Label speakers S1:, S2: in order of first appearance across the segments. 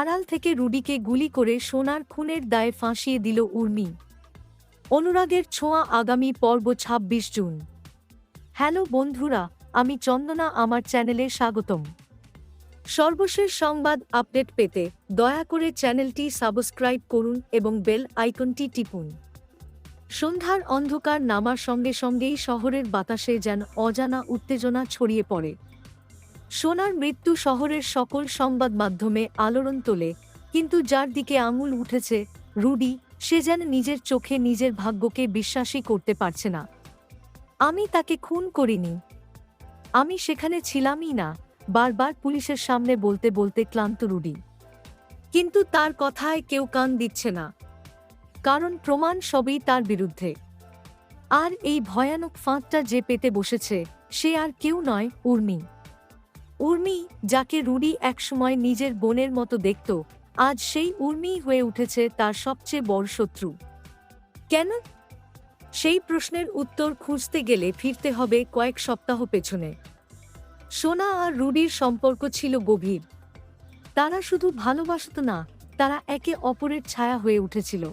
S1: আড়াল থেকে রুডিকে গুলি করে সোনার খুনের দায়ে ফাঁসিয়ে দিল উর্মি। অনুরাগের ছোঁয়া আগামী পর্ব ২৬ জুন। হ্যালো বন্ধুরা, আমি চন্দনা, আমার চ্যানেলে স্বাগতম। সর্বশেষ সংবাদ আপডেট পেতে দয়া করে চ্যানেলটি সাবস্ক্রাইব করুন এবং বেল আইকনটি টিপুন। সন্ধ্যার অন্ধকার নামার সঙ্গে সঙ্গেই শহরের বাতাসে যেন অজানা উত্তেজনা ছড়িয়ে পড়ে। সোনার মৃত্যু শহরের সকল সংবাদ মাধ্যমে আলোড়ন তোলে, কিন্তু যার দিকে আঙুল উঠেছে, রুডি, সে যেন নিজের চোখে নিজের ভাগ্যকে বিশ্বাসই করতে পারছে না। আমি তাকে খুন করিনি। আমি সেখানে ছিলামই না, বারবার পুলিশের সামনে বলতে বলতে ক্লান্ত রুডি। কিন্তু তার কথায় কেউ কান দিচ্ছে না। কারণ প্রমাণ সবই তার বিরুদ্ধে। আর এই ভয়ানক ফাঁদটা যে পেতে বসেছে, সে আর কেউ নয়, উর্মি। উর্মি, যাকে রুডি একসময় নিজের বোনের মতো দেখত, আজ সেই উর্মি হয়ে উঠেছে তার সবচেয়ে বড় শত্রু। কেন? সেই প্রশ্নের উত্তর খুঁজতে গেলে ফিরতে হবে কয়েক সপ্তাহ পেছনে। সোনা আর রুডির সম্পর্ক ছিল গভীর। তারা শুধু ভালোবাসত না, তারা একে অপরের ছায়া হয়ে উঠেছিল।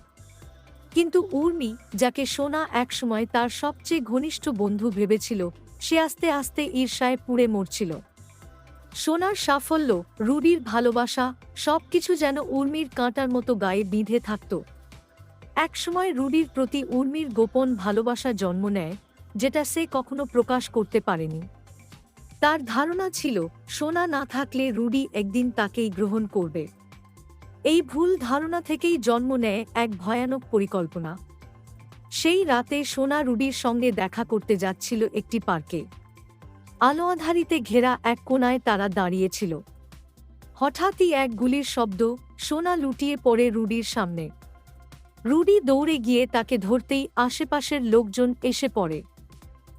S1: কিন্তু উর্মি, যাকে সোনা একসময় তার সবচেয়ে ঘনিষ্ঠ বন্ধু ভেবেছিল, সে আস্তে আস্তে ঈর্ষায় পুড়ে মরছিল। সোনার সাফল্য রুডির ভালোবাসা, সবকিছু যেন উর্মির কাঁটার মতো গায়ে বিঁধে থাকত। একসময় রুডির প্রতি উর্মির গোপন ভালোবাসা জন্ম নেয়, যেটা সে কখনো প্রকাশ করতে পারেনি। তার ধারণা ছিল, সোনা না থাকলে রুডি একদিন তাকেই গ্রহণ করবে। এই ভুল ধারণা থেকেই জন্ম নেয় এক ভয়ানক পরিকল্পনা। সেই রাতে সোনা রুডির সঙ্গে দেখা করতে যাচ্ছিল একটি পার্কে। আলো আধারিতে ঘেরা এক কোনায় তারা দাঁড়িয়েছিল। হঠাৎই এক গুলির শব্দ সোনা লুটিয়ে পড়ে রুডির সামনে। রুডি দৌড়ে গিয়ে তাকে ধরতেই আশেপাশের লোকজন এসে পড়ে।